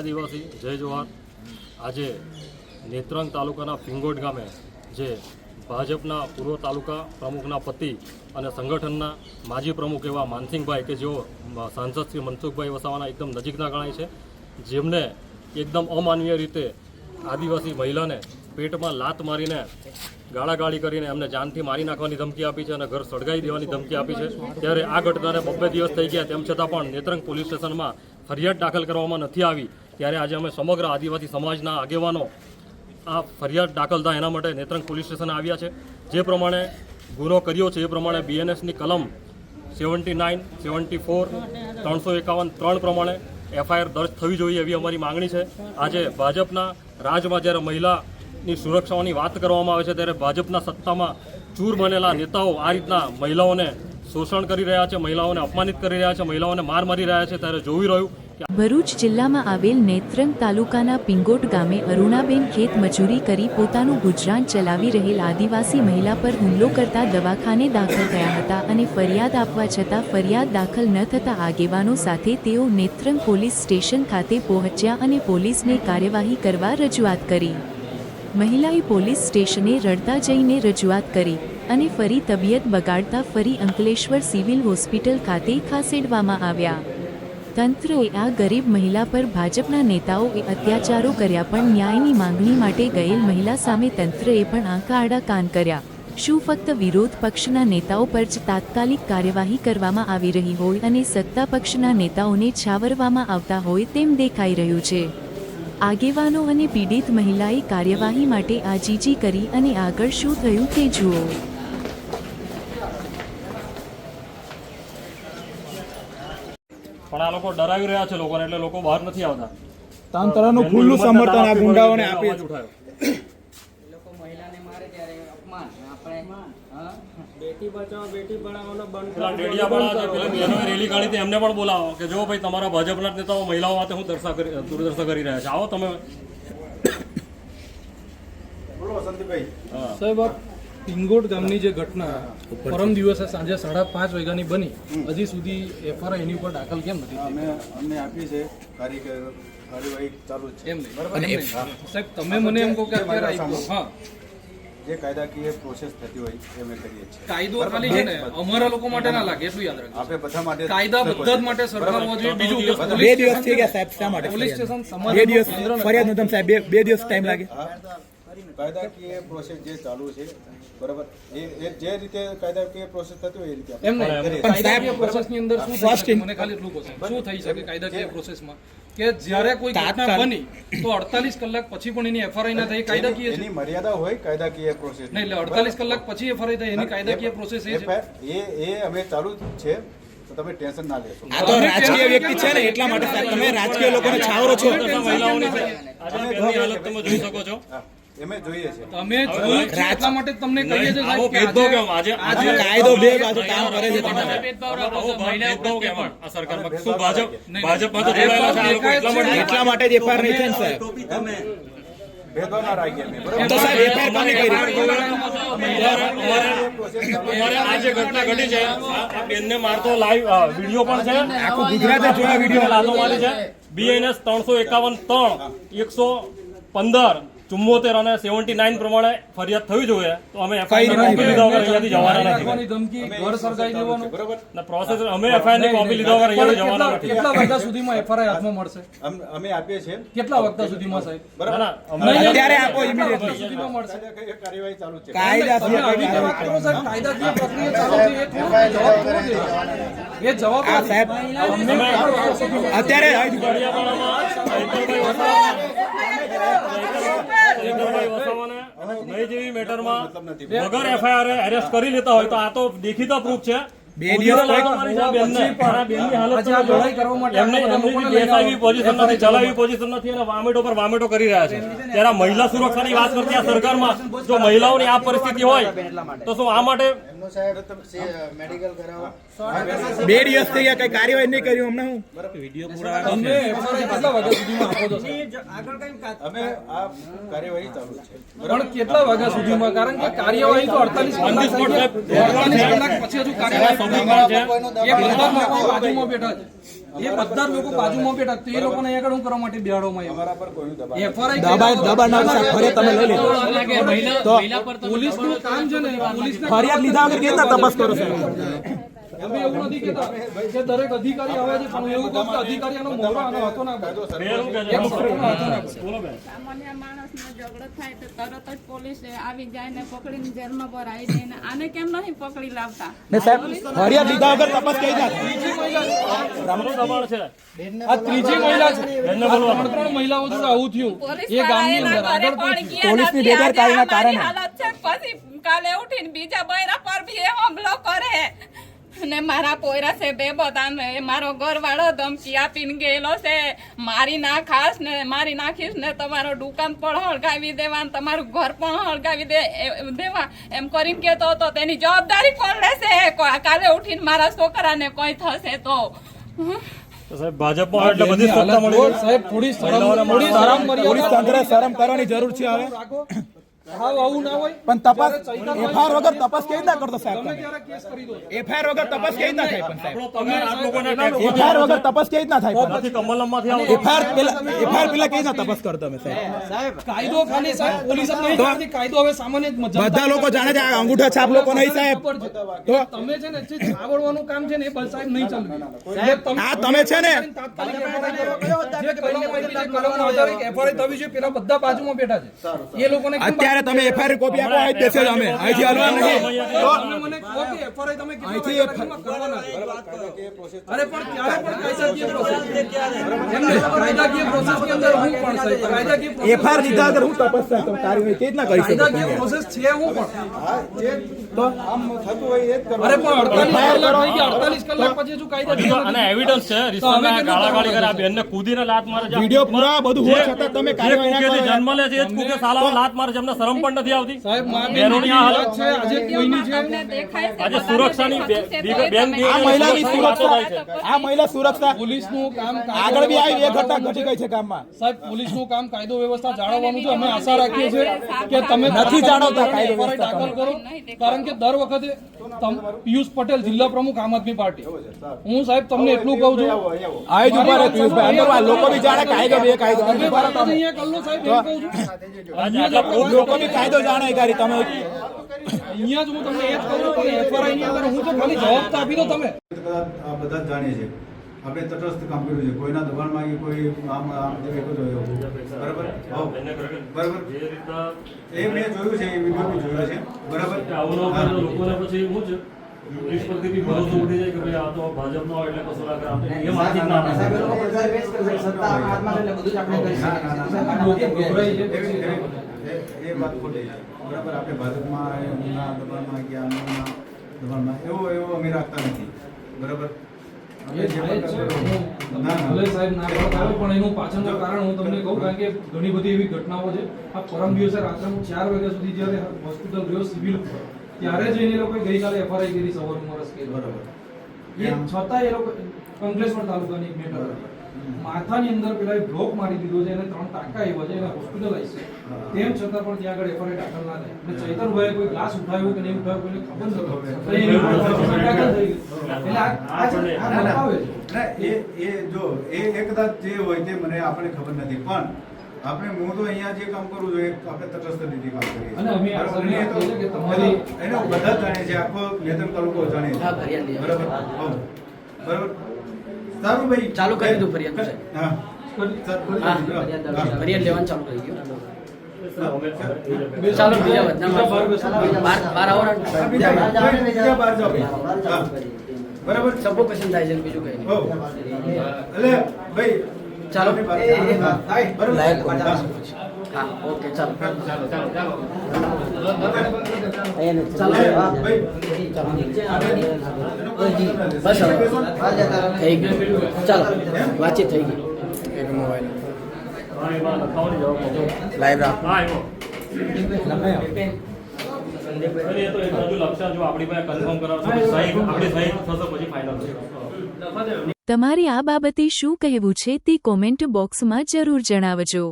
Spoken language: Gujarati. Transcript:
આદિવાસી, જય જવાહર. આજે નેત્રંગ તાલુકાના ફિંગોટ ગામે જે ભાજપના પૂર્વ તાલુકા પ્રમુખના પતિ અને સંગઠનના માજી પ્રમુખ એવા માનસિંહભાઈ કે જેઓ સાંસદ શ્રી મનસુખભાઈ વસાવાના એકદમ નજીકના ગણાય છે, જેમને એકદમ અમાનવીય રીતે આદિવાસી મહિલાને પેટમાં લાત મારીને ગાળાગાળી કરીને એમને જાનથી મારી નાખવાની ધમકી આપી છે અને ઘર સળગાવી દેવાની ધમકી આપી છે. ત્યારે આ ઘટનાને બબ્બે દિવસ થઈ ગયા, તેમ છતાં પણ નેત્રંગ પોલીસ સ્ટેશનમાં ફરિયાદ દાખલ કરવામાં નથી આવી. ત્યારે આજે અમે સમગ્ર આદિવાસી સમાજના આગેવાનો આ ફરિયાદ દાખલ થાય એના માટે નેત્રંગ પોલીસ સ્ટેશન આવ્યા છે. જે પ્રમાણે ગુનો કર્યો છે, એ પ્રમાણે બીએનએસની કલમ સેવન્ટી નાઇન, સેવન્ટી ફોર, ત્રણસો એકાવન, ત્રણ પ્રમાણે એફઆઈઆર દર્જ થવી જોઈએ એવી અમારી માંગણી છે. આજે ભાજપના રાજમાં જ્યારે મહિલાની સુરક્ષાઓની વાત કરવામાં આવે છે, ત્યારે ભાજપના સત્તામાં ચૂર બનેલા નેતાઓ આ રીતના મહિલાઓને શોષણ કરી રહ્યા છે, મહિલાઓને અપમાનિત કરી રહ્યા છે, મહિલાઓને માર મારી રહ્યા છે, ત્યારે જોઈ રહ્યું ભરૂચ જિલ્લામાં આવેલ નેત્રંગ તાલુકાના પિંગોટ ગામે અરુણાબેન ખેત મજૂરી કરી પોતાનું ગુજરાન ચલાવી રહેલ આદિવાસી મહિલા પર હુમલો કરતા દવાખાને દાખલ થયા હતા અને ફરિયાદ આપવા છતાં ફરિયાદ દાખલ ન થતા આગેવાનો સાથે તેઓ નેત્રંગ પોલીસ સ્ટેશન ખાતે પહોંચ્યા અને પોલીસને કાર્યવાહી કરવા રજૂઆત કરી. મહિલાએ પોલીસ સ્ટેશને રડતા જઈને રજૂઆત કરી અને ફરી તબિયત બગાડતા ફરી અંકલેશ્વર સિવિલ હોસ્પિટલ ખાતે ખસેડવામાં આવ્યા. તંત્રએ આ ગરીબ મહિલા પર ભાજપના નેતાઓએ અત્યાચારો કર્યા, પણ ન્યાયની માંગણી માટે ગયેલ મહિલા સામે તંત્રએ પણ આંકા આડા કાન કર્યા. શું ફક્ત વિરોધ પક્ષના નેતાઓ પર જ તાત્કાલિક કાર્યવાહી કરવામાં આવી રહી હોય અને સત્તા પક્ષના નેતાઓને છાવરવામાં આવતા હોય તેમ દેખાઈ રહ્યું છે? આગેવાનો અને પીડિત મહિલાએ કાર્યવાહી માટે આજીજી કરી અને આગળ શું થયું તે જુઓ. આ લોકો ડરાવી રહ્યા છે લોકોને એટલે લોકો બહાર નથી આવતા. તાંતરાનું ખુલ્લું સમર્થન આ ગુંડાઓને આપી ઉઠાયો. લોકો મહિલાને મારે ત્યારે અપમાન આપણે બેટી બચાવો બેટી પઢાઓનો બંધ પેલા ડેડિયાપાડા જે પેલી બહેનોએ રેલી કાઢી હતી એમને પણ બોલાવો કે જો ભાઈ તમારા ભાજપના નેતાઓ મહિલાઓ માટે હું દર્શા કરી રહ્યા છે. આવો તમે. સાહેબ આ પિંગોટ ગામની જે ઘટના પરમ દિવસે સાંજે સાડા પાંચ વાગ્યાની બની હજી સુધી એફઆરઆઈ એની ઉપર દાખલ કેમ નથી અમે અમને આપી છે કાર્યવાહી ચાલુ છે. એમ નહીં બરાબર? સાહેબ તમે મને એમ કહો કે અત્યારે હા. જે કાયદાકીય પ્રોસેસ થતી હોય એ અમે કરીએ છીએ. કાયદો ખાલી છે ને અમારા લોકો માટે ના લાગે એટલું યાદ રાખજો. આપણે બધા માટે કાયદા બધા જ માટે સરકાર હોવો જોઈએ બીજું બે દિવસ થઈ ગયા સાહેબ શા માટે પોલીસ સ્ટેશન સમાજ બે દિવસ ફરિયાદ નોંધમ સાહેબ બે બે દિવસ ટાઈમ લાગે. કાયદાકીય પ્રોસેસ જે ચાલુ છે બરાબર? એ એ જે રીતે કાયદાકીય પ્રોસેસ થતી હોય એ રીતે એમ. કાયદાકીય પ્રોસેસની અંદર શું થઈ મને ખાલી એટલું કહો શું થઈ શકે કાયદાકીય પ્રોસેસમાં કે જ્યારે કોઈ ઘટના બની તો અડતાલીસ કલાક પછી પણ એની એફઆરઆઈ ના થઈ કાયદાકીય છે. એની મર્યાદા હોય કાયદાકીય પ્રોસેસ નહીં એટલે અડતાલીસ કલાક પછી એફઆરઆઈ થાય એની કાયદાકીય પ્રોસેસ એ છે. એ એ અમે ચાલુ છે તો તમે ટેન્શન ના લેશો. આ તો રાજકીય વ્યક્તિ છે ને એટલા માટે તમે રાજકીય લોકોને છાવરો છો. આ હાલત તમે જોઈ શકો છો. અમે જોઈએ છે. તમે જોયું છે એટલા માટે તમને કહીએ છીએ સાહેબ કે આજે આજે આજે કાયદો બે બાજુ કામ કરે છે તમારે. આવો ભેદભાવ કેમ? આ સરકારમાં શું ભાજપ ભાજપમાં તો જોડાયેલા છે આ લોકો એટલા માટે એટલા માટે જ એફઆઈઆર નહીં થાય ને સાહેબ ભેદભાવ ના રાખીએ અમે બરાબર? તો સાહેબ એફઆઈઆર કોને કરી અમારે ઘટના ઘટી છે. આ આ બેનને મારતો લાઈવ વીડિયો પણ છે. આખું ગુજરાતે જોયા વીડિયો. લાલો મારી છે. બીએનએસ ત્રણસો એકાવન ત્રણ એકસો પંદર. ચુમ્મોતેર અને સેવન્ટી નાઇન પ્રમાણે ફરિયાદ થવી જોઈએ તો અમે એફઆઈઆર કોપી લીધા વગર અહીંયાથી જવાના નથી. પ્રોસેસ અમે એફઆઈઆરની કોપી લીધા વગર અહીંયાથી જવાના નથી. કેટલા વાગ્યા સુધીમાં એફઆઈઆર હાથમાં મળશે? અમે આપીએ છીએ. કેટલા વાગ્યા સુધીમાં સાહેબ? બરાબર? અત્યારે આપો ઇમિડિયેટલી સુધીમાં મળશે? કાર્યવાહી ચાલુ છે. કાયદા તમે આવી રીતે વાત કરો સાહેબ? કાયદાકીય પ્રક્રિયા ચાલુ છે? એ થોડું જવાબ થોડો દે? એ જવાબ આ સાહેબ. અત્યારે જયકરભાઈ વસાવાને જેવી મેટરમાં વગર એફઆઈઆર એરેસ્ટ કરી લેતા હોય તો આ તો દેખીતા પ્રૂફ છે. બે દિવસ. પોઝિશન નથી ચલાવી પોઝિશન નથી અને વામેટો પર વામેટો કરી રહ્યા છે. ત્યારે મહિલા સુરક્ષાની વાત કરતી આ સરકારમાં જો મહિલાઓની આ પરિસ્થિતિ હોય તો શું આ માટે બે દિવસ થઈ ગયા કઈ કાર્યવાહી નહીં કર્યું અમને હું તમે FRI કેટલા વાગ્યા સુધીમાં આપો છો અમે આ કાર્યવાહી ચાલુ છે. પણ કેટલા વાગ્યા સુધીમાં? કારણ કે કાર્યવાહી તો અડતાલીસ કલાક થઈ ગયા. 48 કલાક પછી હજુ કાર્યવાહી ના એ બધા લોકો બાજુમાં બેઠા છે. એ બધા લોકો બાજુમાં બેઠા તો એ લોકોને અહીંયા હું કરવા માટે બેહાડવામાં? અમારા પર કોઈનું દબાણ ફરિયાદ તમે લઈ લેજો. પોલીસનું કામ છે ને પોલીસ ફરિયાદ લીધા વગર કેવી તપાસ કરો સાહેબ અમે એવું નથી કહેતા કે દરેક અધિકારી આવે છે પણ એવું કહું કે અધિકારી મોરો આનો હતો ના પડે. એક મોરોનો હતો ના પડે. સામાન્ય માણસનો ઝઘડો થાય તો તરત જ પોલીસ આવી જાય ને પકડીને જેલમાં ભરાઈ દે ને આને કેમ નહીં પકડી લાવતા? ને સાહેબ ફરિયાદ લીધા વગર તપાસ કેવી રીતના રામનું દબાણ છે. આ ત્રીજી મહિલા છે. ત્રણ ત્રણ મહિલાઓ જોડે આવું થયું. એ ગામની અંદર. આગળ એના ઘરે પણ પણ ગયા પોલીસની બેદરકારીના કારણે. હાલત છે. પછી કાલે ઉઠીને બીજા બૈરા પર બી એ હુમલો કરે. ને મારા પોયરા છે બે બધા ને એ મારો ઘરવાળો ધમકી આપીને ગયેલો છે. મારી ના ખાસ ને મારી નાખીશ ને તમારો દુકાન પણ હળગાવી દેવા ને તમારું ઘર પણ હળગાવી દે દેવા. એમ કરીને કેતો હતો તેની જવાબદારી કોણ લેશે? કાલે ઉઠીને મારા છોકરાને કોઈ થશે તો. સાહેબ ભાજપમાં એટલે બધી સત્તા મળી સાહેબ થોડી શરમ થોડી પોલીસ મર્યાદા શરમ કરવાની જરૂર છે હવે. આવું પણ તપાસ એફઆઈઆર વગર તપાસ કેવી રીતના કરતો સાહેબ એફઆઈઆર વગર તપાસ કેવી રીતના થાય પણ સાહેબ? એફઆઈઆર વગર તપાસ કેવી રીતના થાય નથી કમલમમાંથી આવતો એફઆઈઆર પેલા એફઆઈઆર પેલા કેવી રીતના તપાસ કરતો તમે સાહેબ? કાયદો ખાલી સાહેબ પોલીસ જ નહીં કાયદો હવે સામાન્ય બધા લોકો જાણે છે અંગૂઠા છાપ લોકો નહીં સાહેબ. તો તમે છે ને જે છાવડવાનું કામ છે ને એ બસ સાહેબ નહીં ચાલવું આ તમે છે ને તાત્કાલિક આવી. પેલા બધા બાજુમાં બેઠા છે. એ લોકોને અત્યારે તમે એફઆઈઆર કોપી આપો અહીં જ બેસે અમે અહીંથી હલવા નહીં. તો તમે મને કહો કે FIR તમે કેટલા અરે પણ ત્યારે પણ કાયદાકીય પ્રોસેસ એમ નહીં, કાયદાકીય પ્રોસેસની અંદર હું પણ સાહેબ કાયદાકીય પ્રોસેસ એફઆર લીધા વગર હું તપાસ કાર્યવાહી કેવી રીતના કરી શકું કાયદાકીય પ્રોસેસ છે હું પણ. જે તો આમ થતું હોય એ જ કરો અરે પણ અડતાલીસ કલાક થઈ ગયા અડતાલીસ કલાક પછી હજુ કાયદા અને એવિડન્સ છે રિશ્વતના ગાળા ગાળી કરે આ બેનને કૂદીને લાત મારે છે. વિડિયો પૂરા બધું હોય છતાં તમે કાર્યવાહી ના કરો. જન્મ લે છે એ જ કૂકે લાત મારે છે એમને શરમ પણ નથી આવતી. સાહેબ મારી આ હાલત છે આજે કોઈની છે? આજે સુરક્ષાની છે બેન આ મહિલાની વાતો થાય છે. સુરક્ષા આ મહિલા સુરક્ષા પોલીસનું કામ આગળ બી આવી એક ઘટના ઘટી ગઈ છે ગામમાં સાહેબ પોલીસનું કામ કાયદો વ્યવસ્થા જાળવવાનું છે. અમે આશા રાખીએ છીએ કે તમે નથી જાળવતા કાયદો વ્યવસ્થા દાખલ કરો. કારણ કે દર વખતે તમ- પિયુષ પટેલ જિલ્લા પ્રમુખ આમ આદમી પાર્ટી. હું સાહેબ તમને એટલું કહું છું. આય જ ઊભા રહે પિયુષભાઈ અંદર લોકો બી જાણે કાયદો બે કાયદો. અંદર તમે. અહીંયા કરી સાહેબ એમ કહું છું. આજે લોકો બી કાયદો જાણે ગારી. તમે અહીંયા જ હું તમને એ જ કહું છું કે એફઆરઆઈ ની અંદર હું તો ખાલી જવાબ તો આપી દો તમે. બધા બધા જાણીએ છીએ. આપણે તટસ્થ કામ કર્યું છે. કોઈના દબાણમાં કે કોઈ આમ આમ જે એવું. બરાબર? બરાબર? એ મેં જોયું છે એ વીડિયો બી જોયો છે. બરાબર? લોકોને પછી હું છે પોલીસ પરથી બી ભરોસો ઉઠી જાય કે ભાઈ આ તો ભાજપનો હોય એટલે કશું ના કરે. એ એ- વાત ખોટી છે. બરાબર આપણે ભાજપમાં એમના દબાણમાં કે આમના દબાણમાં એવો એવો અમે રાખતા નથી. બરાબર. ભલે સાહેબ ના પણ એનું પાછળનું કારણ હું તમને કહું કારણ કે ઘણી બધી એવી ઘટનાઓ છે. આ પરમ દિવસે રાત્રે હું ચાર વાગ્યા સુધી જ્યારે હોસ્પિટલ રહ્યો સિવિલ ત્યારે જઈને એ લોકોએ ગઈકાલે એફઆરઆઈ કરી સવાર ઉમરસ કરી. બરાબર. એ છતાં એ લોકો અંકલેશ્વર તાલુકાની એક મેટર માથાની અંદર પેલા બ્લોક મારી દીધો છે અને ત્રણ ટાંકા આવ્યા છે એને હોસ્પિટલાઇઝ છે. તેમ છતાં પણ ત્યાં આગળ એફઆરઆઈ દાખલ ના થાય. અને ચૈતરભાઈએ કોઈ ગ્લાસ ઉઠાવ્યો કે નહીં ઉઠાવ્યો કોઈને ખબર એફઆઈઆર થઈ એટલે આ એ એ જો એ એ કદાચ જે હોય તે મને આપણે ખબર નથી. પણ આપણે હું તો અહીંયા જે કામ કરું છું એ આપણે તટસ્થ રીતે કામ કરીએ અને અમે આ બરાબર? તો- કે તમારી- એનો બધા જાણે છે આખો નેતર તાલુકો જાણે છે. બરાબર? બરાબર? સારું ભાઈ. ચાલુ કરી દો ફરિયાદ. હા. ફરિયાદ લેવાનું ચાલુ કરી ગયું બે ચાલો બીજા બીજા બાર જાઓ. બરાબર સફોકેશન થાય છે બીજું કઈ નહીં. એટલે ભાઈ ચાલો. હા. ઓકે ચાલો ચાલો બસ વાતચીત થઈ ગઈ એક એમાં લખાવાની જવાબ હા, થશે તમારી આ બાબતે શું કહેવું છે તે કોમેન્ટ બોક્સમાં જરૂર જણાવજો.